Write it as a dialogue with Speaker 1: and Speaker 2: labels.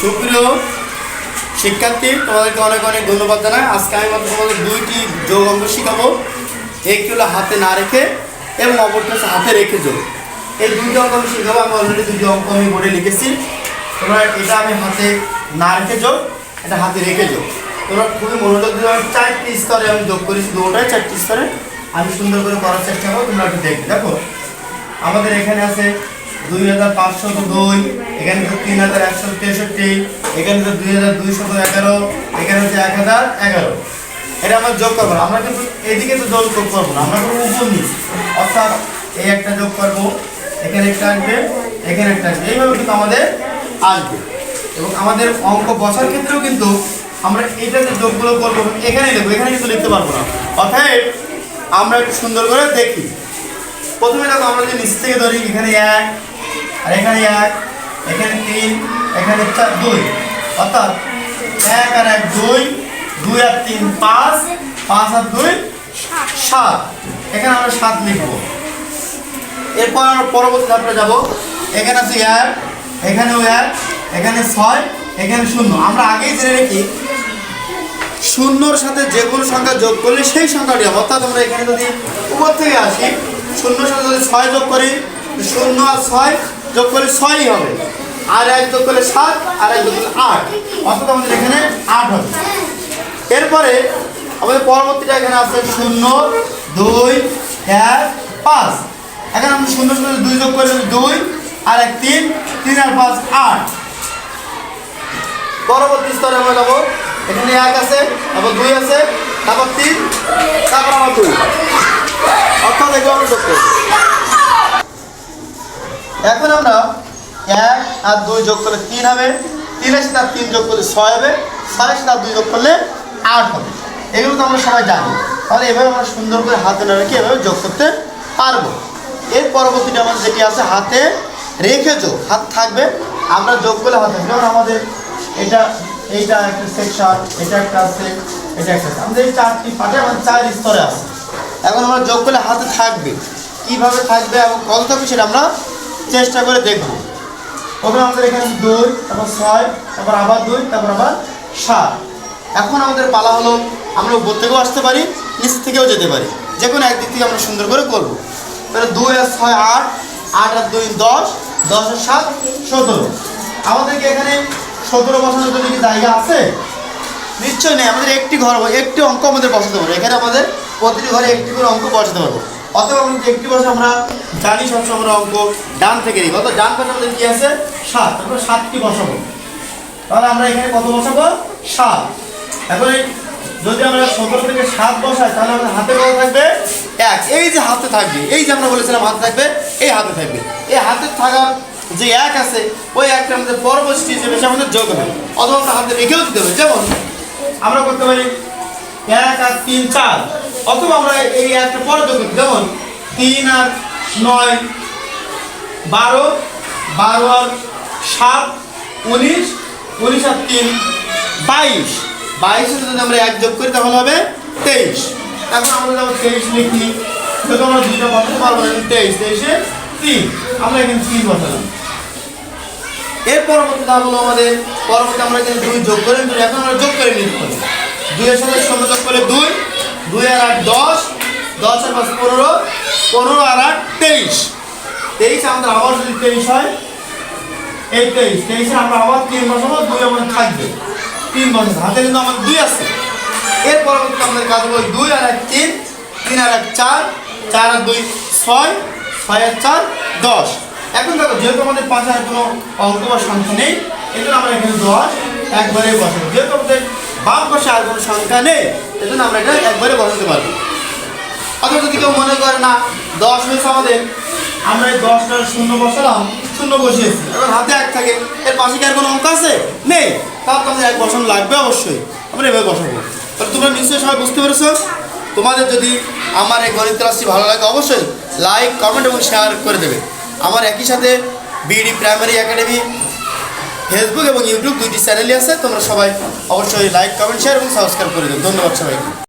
Speaker 1: সুপ্রিয় শিক্ষার্থী, তোমাদেরকে অনেক অনেক ধন্যবাদ জানাই। আজকে আমি মাত্র তোমাদের দুইটি যোগ অঙ্গ শিখাবো। একটি হলো হাতে না রেখে এবং অপরটা হচ্ছে হাতে রেখে যোগ। এই দুইটি অঙ্ক আমি শিখাবো, আমি অলরেডি দুটি অঙ্ক আমি বোর্ডে লিখেছি। তোমরা এটা আমি হাতে না রেখে যোগ, এটা হাতে রেখে যোগ। তোমরা খুবই মনোযোগ দিয়ে আমি চারটি স্তরে আমি যোগ করেছি দুটাই চারটি স্তরে। আমি সুন্দর করে করার চেষ্টা করব, তোমরা একটু দেখবে। দেখো, আমাদের এখানে আছে দুই হাজার পাঁচশো দুই, এখানে তো তিন হাজার একশো তেষট্টি, এখানে তো দুই হাজার দুইশত এগারো, এখানে হচ্ছে এক হাজার এগারো। এটা আমরা যোগ করব। আমরা কিন্তু এদিকে তো যোগ করব না, আমরা করব উপর নিচ অর্থাৎ এই একটা যোগ করব, এখানে একটা আসবে, এখানে একটা আসবে, এইভাবে কিন্তু আমাদের আসবে। এবং আমাদের অঙ্ক বসার ক্ষেত্রেও কিন্তু আমরা এটা যে যোগগুলো করব এখানে লিখব এখানে কিন্তু লিখতে পারব না। অর্থাৎ আমরা একটু সুন্দর করে দেখি। প্রথমে দেখো আমরা যদি নিচ থেকে ধরি, এখানে এক আর এখানে এক, এখানে তিন, এখানে চার, দুই। অর্থাৎ এক আর এক দুই দুই আর তিন পাঁচ পাঁচ আর দুই সাত। এখানে আমরা সাত লিখব। এরপর আমরা পরবর্তী ধাপে যাব। এখানে আছে এক, এখানেও এক, এখানে ছয়, এখানে শূন্য। আমরা আগেই জেনে রেখি শূন্যর সাথে যে কোনো সংখ্যা যোগ করলে সেই সংখ্যাটি হবে। অর্থাৎ আমরা এখানে যদি উপর থেকে আসি, শূন্যর সাথে যদি ছয় যোগ করি, শূন্য আর ছয় যোগ করলে ছয়ই হবে। আর এক যোগ করলে সাত, আর এক যোগ করলে আট। অর্থাৎ আমাদের এখানে আট হবে। এরপরে আমাদের পরবর্তীটা এখানে আছে শূন্য, দুই, এক, পাঁচ। এখানে আমরা শূন্য শূন্য, দুই যোগ করে দুই, আর এক তিন তিন আর পাঁচ, আট। পরবর্তী স্তরে আমরা যাব। এখানে এক আছে, তারপর দুই আছে, তারপর তিন, তারপর আমার দুই। অর্থাৎ এগুলো আমরা যোগ করব। এখন আমরা এক আর দুই যোগ করলে তিন হবে। তিনের সাথে আর তিন যোগ করলে ছয় হবে। ছয়ের সাথে আর দুই যোগ করলে আট হবে। এগুলো তো আমরা সবাই জানি। তাহলে এভাবে আমরা সুন্দর করে হাতে না রেখে এভাবে যোগ করতে পারব। এর পরবর্তীটা আমাদের যেটি আছে, হাতে রেখে যোগ। হাত থাকবে। আমরা যোগ করলে হাতে যেমন আমাদের এটা, এইটা একটা সেকশন এটা একটা আছে, এটা একটা আমাদের এই চারটি পাঠে আমাদের চার স্তরে আছে। এখন আমরা যোগ করলে হাতে থাকবে। কীভাবে থাকবে এবং কত থাকবে সেটা আমরা চেষ্টা করে দেখব। প্রথমে আমাদের এখানে দুই, তারপর ছয়, তারপর আবার দুই, তারপর আবার সাত। এখন আমাদের পালা হলো, আমরা উপর থেকেও আসতে পারি, নিচ থেকেও যেতে পারি। যে কোনো একদিক থেকে আমরা সুন্দর করে করব। তাহলে দুই আর ছয় আট আট আর দুই দশ দশ আর সাত, সতেরো। আমাদেরকে এখানে সতেরো বসানোর জন্য কি জায়গা আছে? নিশ্চয় নেই, আমাদের একটি ঘর, একটি অঙ্ক আমাদের বসাতে পারব এখানে আমাদের প্রতিটি ঘরে একটি করে অঙ্ক বসাতে পারব অথবা আমরা যে একটি বসে আমরা জানি সবসময় আমরা অঙ্ক ডান থেকে নিই অর্থাৎ ডান পাশে আমাদের কি আছে? সাত। তারপরে সাতটি বসাবো তাহলে আমরা এখানে কত বসাবো সাত। এখন যদি আমরা সতেরো থেকে সাত বসাই, তাহলে আমাদের হাতে কত থাকবে? এক। এই যে হাতে থাকবে, এই যে আমরা বলেছিলাম হাতে থাকবে, এই হাতে থাকবে। এই হাতে থাকার যে এক আছে, ওই একটা আমাদের পরবর্তী হিসেবে সে আমাদের যোগ হবে। অথবা আমরা হাতে রেখেও দিতে হবে যেমন আমরা করতে পারি এক আর তিন, চার। অথবা আমরা এই একটা পরে যোগ করতে যেমন তিন আর নয় বারো বারো আর সাত, উনিশ উনিশ আর তিন, বাইশ। বাইশের যদি আমরা এক যোগ করি তাহলে হবে তেইশ। এখন আমরা যখন তেইশ লিখি তো আমরা দুইটা বসাতে পারব না তেইশ, তেইশে তিন। আমরা এখানে তিন বসালাম। এর পরবর্তী ধাপ হলো আমাদের, পরবর্তী আমরা এখানে দুই যোগ করে এখন আমরা যোগ করে নিতে পারি দুইয়ের সাথে শূন্য যোগ করলে দুই দুই আর আট দশ দশ আর পাঁচ পনেরো পনেরো আর আট, তেইশ। তেইশ আমাদের আবার যদি তেইশ হয়, এই তেইশ তেইশে আমরা আবার তিন বসাবো দুই আমাদের থাকবে। তিন বছর হাতে কিন্তু আমাদের দুই আছে। এর পরবর্তীতে আমাদের কাজ হলো দুই আর এক তিন তিন আর এক চার চার আর দুই ছয় ছয় আর চার দশ। এখন দেখো, যেহেতু আমাদের পাশে আর কোনো অঙ্ক বা সংখ্যা নেই এই জন্য আমরা এখানে দশ একবারে বসাবো। যেহেতু আমাদের বাম পাশে আর কোনো সংখ্যা নেই এই জন্য আমরা এটা একবারে বসাতে পারব। অথবা যদি কেউ মনে করে না, দশ হয়েছে আমাদের, আমরা এই দশটার শূন্য বসালাম, শূন্য বসিয়েছি। এবার হাতে এক থাকে, এর পাশে কি আর কোনো অঙ্ক আছে? নেই। তাহলে তো এক বসানো লাগবে অবশ্যই, আমরা এভাবে বসাবো। তাহলে তোমরা নিশ্চয়ই সবাই বুঝতে পেরেছ? তোমাদের যদি আমার এই গণিত ক্লাসটি ভালো লাগে, অবশ্যই লাইক কমেন্ট এবং শেয়ার করে দেবে। আমার একই সাথে বিডি প্রাইমারি একাডেমি ফেসবুক এবং ইউটিউব দুইটি চ্যানেলই আছে। তোমরা সবাই অবশ্যই লাইক কমেন্ট শেয়ার এবং সাবস্ক্রাইব করে দেবো ধন্যবাদ সবাইকে।